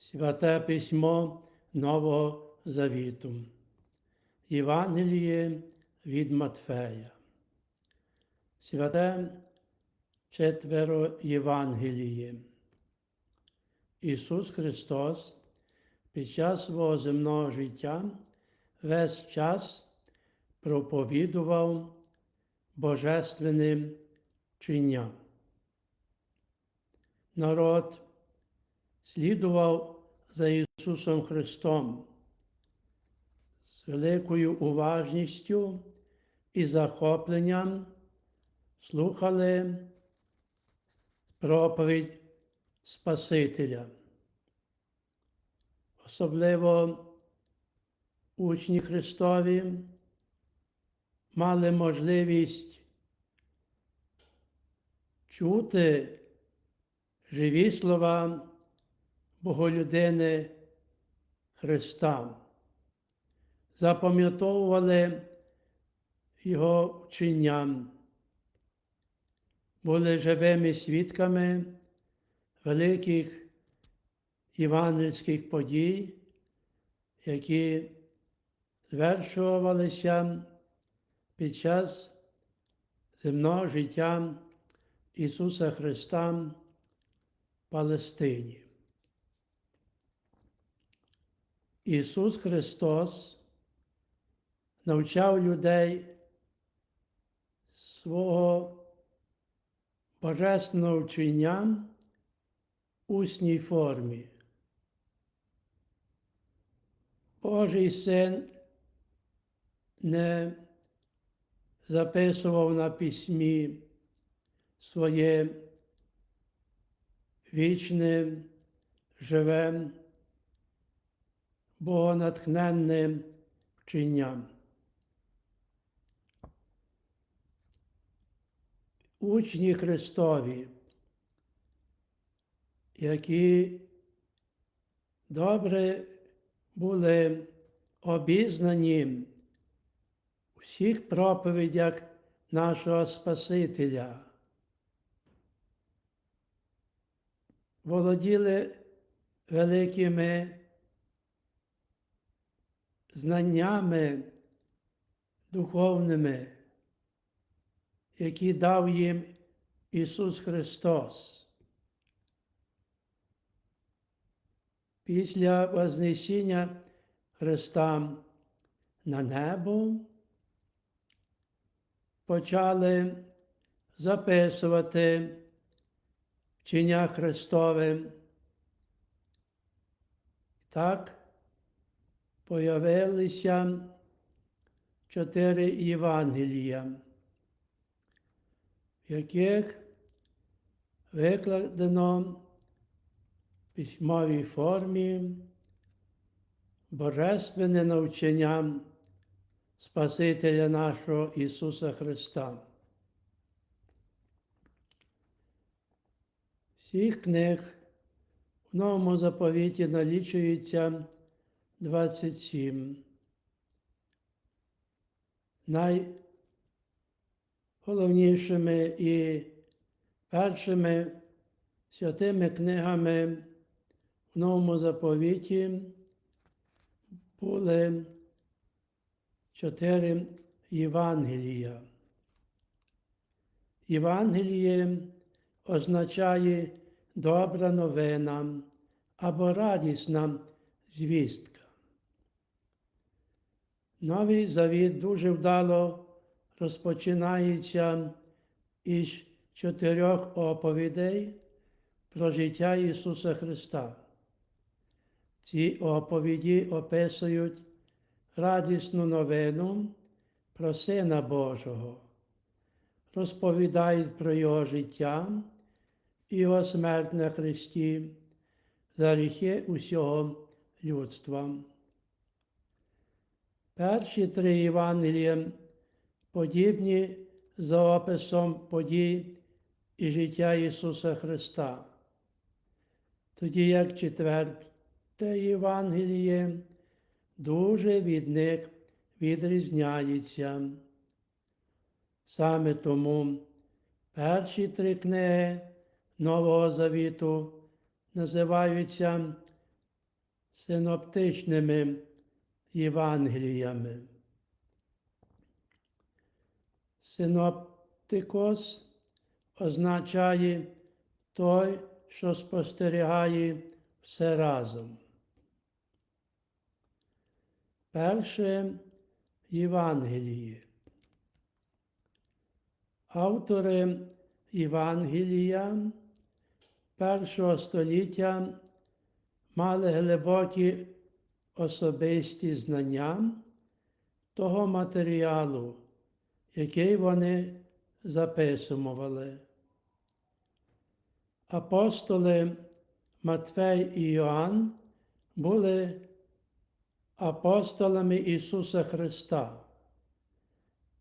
Святе письмо Нового Завіту. Євангеліє від Матфея. Святе четверо Євангеліє. Ісус Христос під час свого земного життя весь час проповідував божественним чинням. Народ слідував за Ісусом Христом з великою уважністю і захопленням слухали проповідь Спасителя. Особливо учні Христові мали можливість чути живі слова Боголюдини Христа, запам'ятовували Його вченням, були живими свідками великих євангельських подій, які звершувалися під час земного життя Ісуса Христа в Палестині. Ісус Христос навчав людей свого божественного вчення в усній формі. Божий син не записував на письмі своє вічне, живе, богонатхненне вчення. Учні Христові, які добре були обізнані у всіх проповідях нашого Спасителя, володіли великими знаннями духовними, які дав їм Ісус Христос. Після Вознесіння Христа на небо почали записувати вчення Христове. Так появилися чотири Євангелія, в яких викладено в письмовій формі божественне навчання Спасителя нашого Ісуса Христа. Всіх книг в новому заповіті налічується 27. Найголовнішими і першими святими книгами в новому заповіті були чотири Євангелія. Євангеліє означає добра новина або радісна звістка. Новий завіт дуже вдало розпочинається із чотирьох оповідей про життя Ісуса Христа. Ці оповіді описують радісну новину про Сина Божого, розповідають про Його життя і Його смерть на Христі за гріхи усього людства. Перші три Євангелія подібні за описом подій і життя Ісуса Христа. Тоді як четверте Євангеліє дуже від них відрізняється. Саме тому перші три книги Нового Завіту називаються синоптичними Євангеліями. Синоптикос означає той, що спостерігає все разом. Перше Євангеліє. Автори Євангелія першого століття мали глибокі особисті знання того матеріалу, який вони записували. Апостоли Матвей і Йоанн були апостолами Ісуса Христа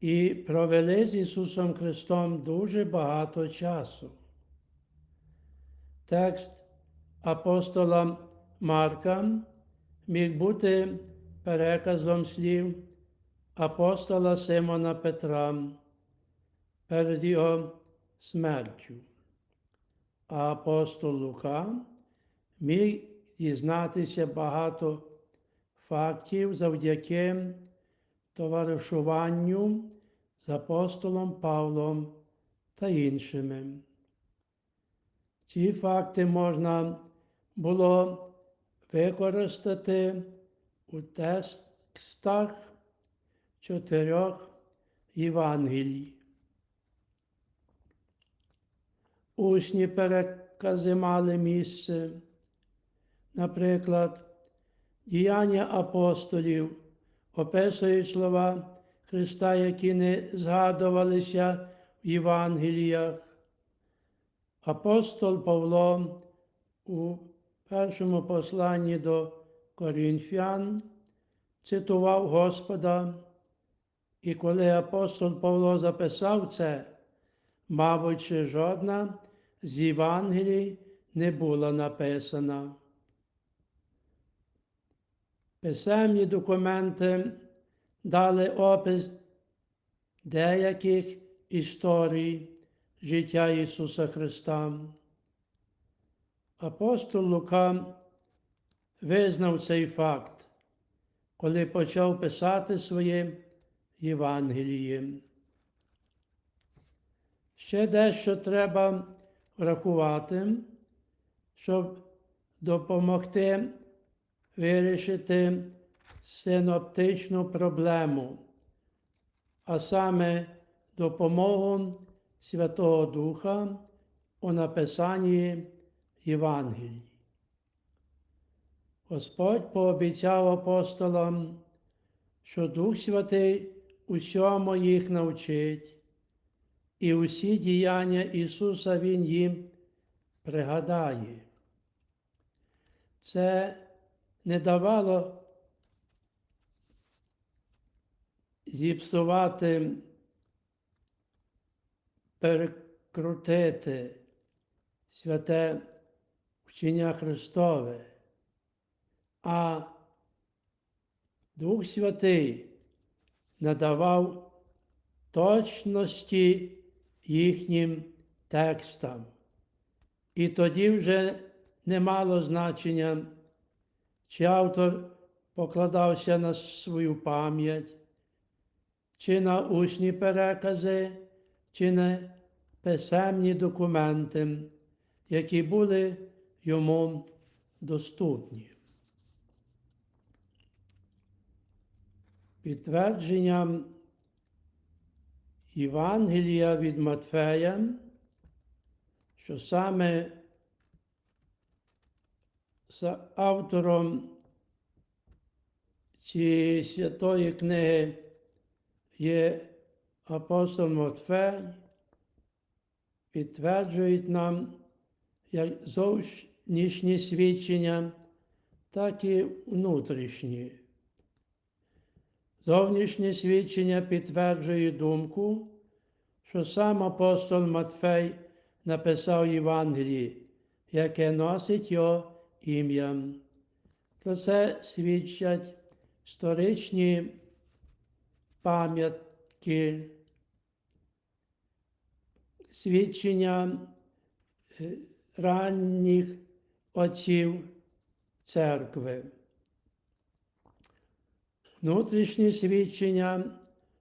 і провели з Ісусом Христом дуже багато часу. Текст апостола Марка міг бути переказом слів апостола Симона Петра перед його смертю. А апостол Лука міг дізнатися багато фактів завдяки товаришуванню з апостолом Павлом та іншими. Ці факти можна було використати у текстах чотирьох Євангелій. Усні перекази мали місце, наприклад, діяння апостолів описують слова Христа, які не згадувалися в Євангеліях. Апостол Павло у першому посланні до Корінфян цитував Господа, і коли апостол Павло записав це, мабуть, жодна з Євангелій не була написана. Писемні документи дали опис деяких історій життя Ісуса Христа. Апостол Лука визнав цей факт, коли почав писати своє Євангеліє. Ще дещо треба врахувати, щоб допомогти вирішити синоптичну проблему, а саме допомогу Святого Духа у написанні Євангелій. Господь пообіцяв апостолам, що Дух Святий усьому їх навчить, і усі діяння Ісуса Він їм пригадає. Це не давало зіпсувати, перекрутити святе вчення Христове, а Дух Святий надавав точності їхнім текстам. І тоді вже не мало значення, чи автор покладався на свою пам'ять, чи на усні перекази, чи на писемні документи, які були йому доступні. Підтвердженням Євангелія від Матфея, що саме автором цієї святої книги є апостол Матфей, підтверджують нам як зовнішні свідчення, так і внутрішні. Зовнішнє свідчення підтверджує думку, що сам апостол Матфей написав Євангелії, яке носить його ім'я. Про це свідчать історичні пам'ятки, свідчення ранніх отців церкви. Внутрішні свідчення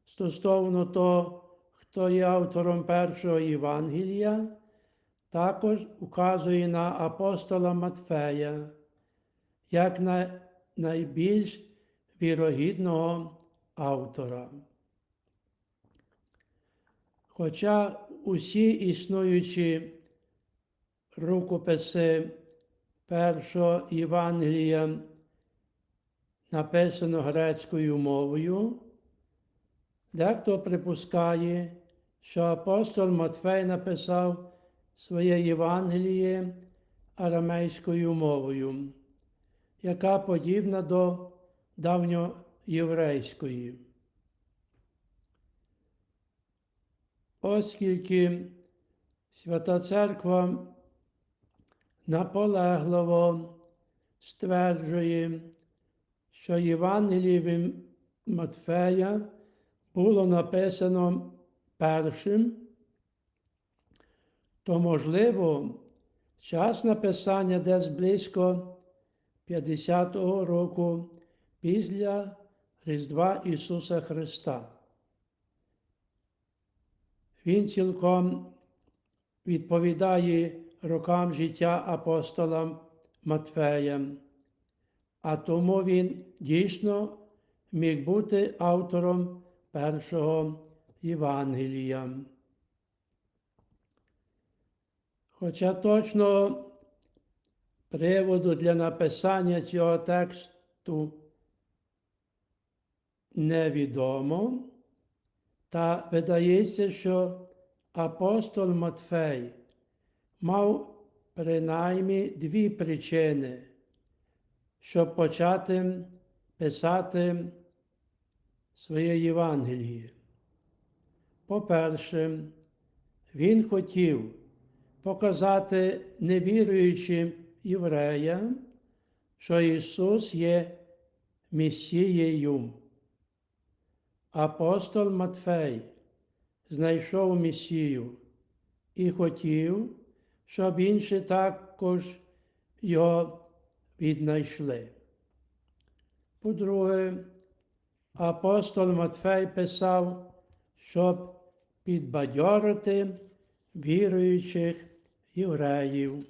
стосовно того, хто є автором першого Євангелія, також указує на апостола Матфея як на найбільш вірогідного автора. Хоча усі існуючі рукописи першого Євангелія написано грецькою мовою, дехто припускає, що апостол Матфей написав своє Євангеліє арамейською мовою, яка подібна до давньоєврейської. Оскільки Свята Церква наполегливо стверджує, що Євангеліє Матфея було написано першим, то, можливо, час написання десь близько 50-го року після Різдва Ісуса Христа. Він цілком відповідає рокам життя апостола Матфея, а тому він дійсно міг бути автором першого Євангелія. Хоча точно приводу для написання цього тексту невідомо, та видається, що апостол Матфей мав принаймні дві причини, щоб почати писати своє Євангеліє. По-перше, він хотів показати невіруючим євреям, що Ісус є Месією. Апостол Матфей знайшов Месію і хотів, щоб інші також його віднайшли. По-друге, апостол Матфей писав, щоб підбадьорити віруючих євреїв.